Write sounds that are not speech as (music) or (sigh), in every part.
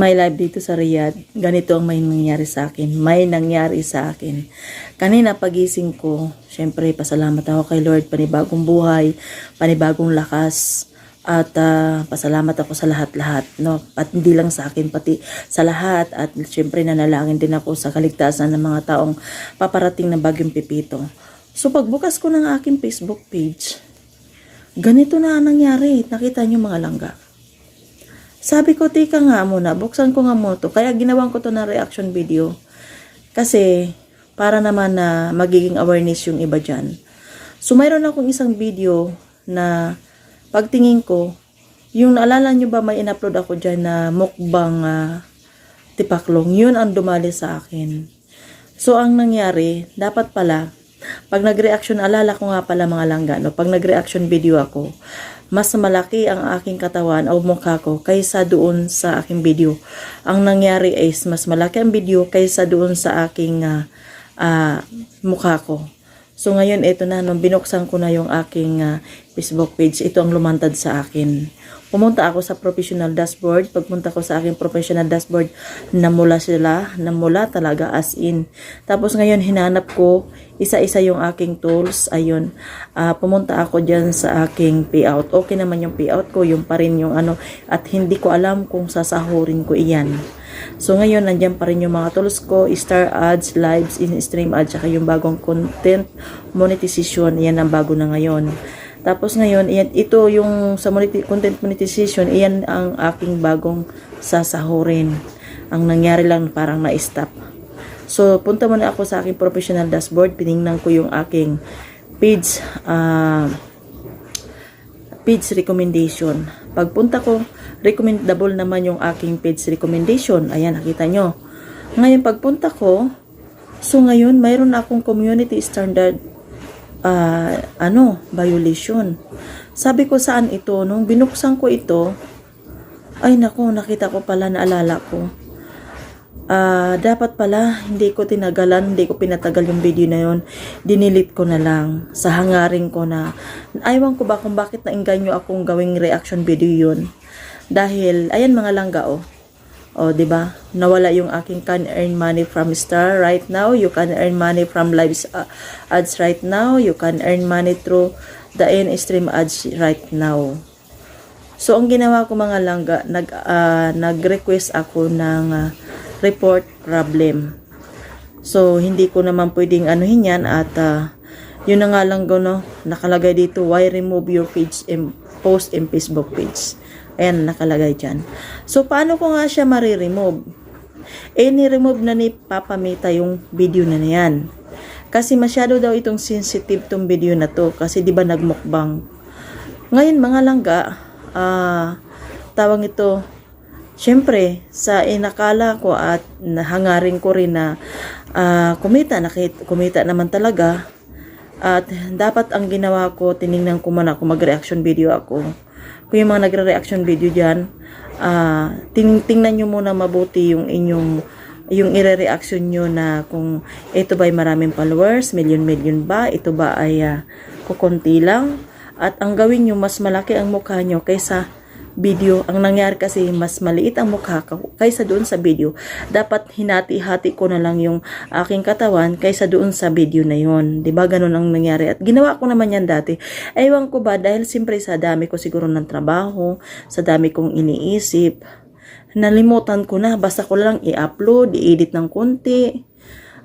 my live dito sa Riyadh, ganito ang may nangyari sa akin. May nangyari sa akin. Kanina pagising ko, syempre pasalamat ako kay Lord, panibagong buhay, panibagong lakas, at ah, pasalamat ako sa lahat-lahat, no? At hindi lang sa akin, pati sa lahat. At syempre nanalangin din ako sa kaligtasan ng mga taong paparating na bagyong pipito. So pagbukas ko ng aking Facebook page, ganito na ang nangyari. Nakita niyo mga langga. Sabi ko, tika nga muna, buksan ko nga mo to. Kaya ginawan ko to na reaction video. Kasi, para naman na magiging awareness yung iba dyan. So, mayroon akong isang video na pagtingin ko, yung naalala nyo ba may in-upload ako dyan na mukbang ah, tipaklong. Yun ang dumali sa akin. So, ang nangyari, dapat pala, pag nag-reaction, alala ko nga pala mga langga, no? pag nag-reaction video ako, mas malaki ang aking katawan o mukha ko kaysa doon sa aking video. Ang nangyari is mas malaki ang video kaysa doon sa aking ah, ah, mukha ko. So ngayon ito na nung binuksan ko na yung aking ah, Facebook page, ito ang lumantad sa akin. Pumunta ako sa professional dashboard. Pagpunta ko sa aking professional dashboard, namula sila, namula talaga as in. Tapos ngayon hinanap ko isa-isa yung aking tools. Ayun, ah, pumunta ako dyan sa aking payout. Okay naman yung payout ko, yung pa rin yung ano, at hindi ko alam kung sasahurin ko iyan. So ngayon, nandiyan pa rin yung mga tools ko, star ads, lives, in-stream ads, saka yung bagong content monetization, yan ang bago na ngayon. Tapos ngayon, iyan, ito yung sa content monetization, iyan ang aking bagong sasahurin. Ang nangyari lang parang na-stop. So, punta muna ako sa aking professional dashboard. Piningnan ko yung aking page, ah, page recommendation. Pagpunta ko, recommendable naman yung aking page recommendation. Ayan, nakita nyo. Ngayon, pagpunta ko, so ngayon, mayroon akong community standard ah, ano, violation. Sabi ko saan ito, nung binuksan ko ito, ay nako, nakita ko pala, naalala ko. Ah, dapat pala, hindi ko tinagalan, hindi ko pinatagal yung video na yon. Dinilit ko na lang. Sa hangarin ko na. Aywan ko ba kung bakit nainganyo akong gawing reaction video yun. Dahil, ayan mga langga oh. O, di ba? Nawala yung aking can earn money from Star right now. You can earn money from live uh, ads right now. You can earn money through the in-stream ads right now. So, ang ginawa ko mga langga, nag, ah, nag-request ako ng ah, report problem. So, hindi ko naman pwedeng anuhin yan at ah, yun na nga lang no, nakalagay dito, why remove your page and post in Facebook page. Ayan, nakalagay dyan. So, paano ko nga siya mariremove? Eh, ni-remove na ni Papa Mita yung video na yan. Kasi masyado daw itong sensitive tong video na to. Kasi di ba nagmukbang. Ngayon, mga langga, ah, tawag ito, syempre, sa inakala ko at nahangarin ko rin na ah, kumita, nakit, kumita naman talaga. At dapat ang ginawa ko, tiningnan ko muna kung mag-reaction video ako. Kung yung mga nagre-reaction video dyan, ah, ting tingnan nyo muna mabuti yung inyong yung ire-reaction nyo na kung ito ba ay maraming followers, million-million ba, ito ba ay uh, kukunti lang. At ang gawin nyo, mas malaki ang mukha nyo kaysa video. Ang nangyari kasi, mas maliit ang mukha ko kaysa doon sa video. Dapat hinati-hati ko na lang yung aking katawan kaysa doon sa video na yon. 'Di ba Ganun ang nangyari. At ginawa ko naman yan dati. Ewan ko ba, dahil siyempre sa dami ko siguro ng trabaho, sa dami kong iniisip, nalimutan ko na. Basta ko lang i-upload, i-edit ng konti.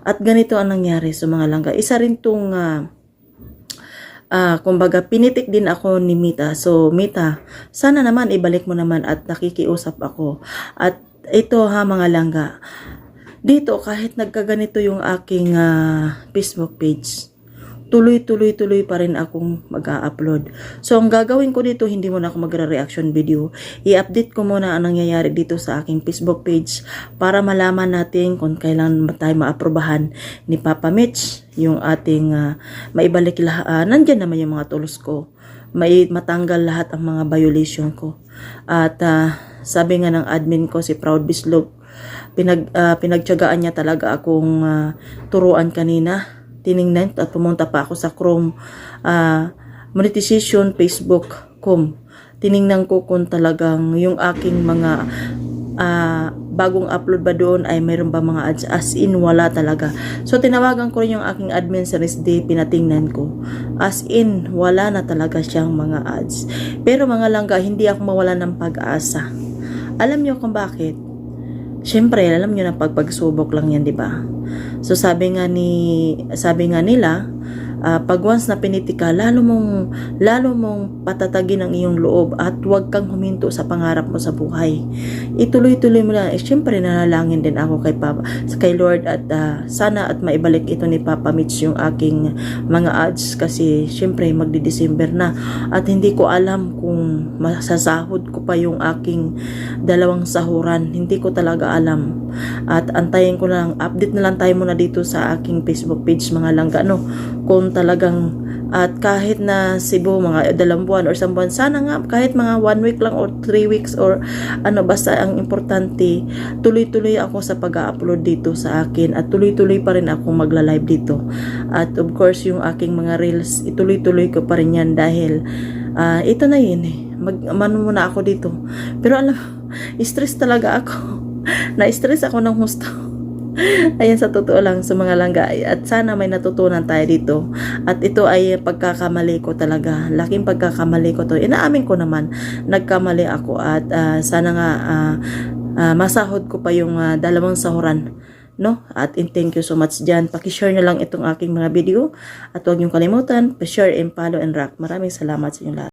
At ganito ang nangyari sa mga langga. Isa rin tong ah, ah, kumbaga, pinitik din ako ni Mita. So, Mita, sana naman ibalik mo naman at nakikiusap ako. At ito ha, mga langga. Dito, kahit nagkaganito yung aking ah, Facebook page, tuloy-tuloy-tuloy pa rin akong mag-upload. So, ang gagawin ko dito, hindi muna ako magre-reaction video. I-update ko muna ang nangyayari dito sa aking Facebook page para malaman natin kung kailan tayo maaprobahan ni Papa Mitch yung ating ah, maibalik lahat. ah, nandyan naman yung mga tools ko. May matanggal lahat ang mga violation ko. At ah, sabi nga ng admin ko, si Proud Bislog, pinag, ah, pinagtyagaan niya talaga akong ah, turuan kanina tiningnan at pumunta pa ako sa Chrome ah, monetization Facebook.com. Tiningnan ko kung talagang yung aking mga ah, bagong upload ba doon ay mayroon ba mga ads? As in wala talaga. So tinawagan ko rin yung aking admin sa day pinatingnan ko. As in wala na talaga siyang mga ads. Pero mga langga hindi ako mawala ng pag-asa. Alam niyo kung bakit Siyempre, alam niyo na pagpagsubok lang yan, di ba? So sabi nga ni sabi nga nila, ah, pag once na piniti ka, lalo mong lalo mong patatagin ang iyong loob at huwag kang huminto sa pangarap mo sa buhay. Ituloy-tuloy mo lang. Eh, siyempre, nanalangin din ako kay Papa, kay Lord at ah, sana at maibalik ito ni Papa Mitch yung aking mga ads kasi siyempre magdi-December na at hindi ko alam kung masasahod ko pa yung aking dalawang sahuran. Hindi ko talaga alam. At antayin ko lang, update na lang tayo muna dito sa aking Facebook page mga langga, no? Kung talagang, at kahit na Cebu, mga dalawang buwan or isang buwan, sana nga, kahit mga one week lang or three weeks or ano, basta ang importante, tuloy-tuloy ako sa pag-upload dito sa akin at tuloy-tuloy pa rin ako magla-live dito. At of course, yung aking mga reels, ituloy-tuloy ko pa rin yan dahil ah, ito na yun eh. Mag, mano muna ako dito. Pero alam, (laughs) stress talaga ako. (laughs) Na-stress ako ng husto. (laughs) Ayan sa totoo lang sa mga langga. At sana may natutunan tayo dito. At ito ay pagkakamali ko talaga. Laking pagkakamali ko to. Inaamin ko naman, nagkamali ako. At ah, sana nga ah, ah, masahod ko pa yung ah, dalawang sahuran. No? At in thank you so much dyan. Pakishare na lang itong aking mga video. At huwag niyong kalimutan, pa-share and follow and rock. Maraming salamat sa inyo lahat.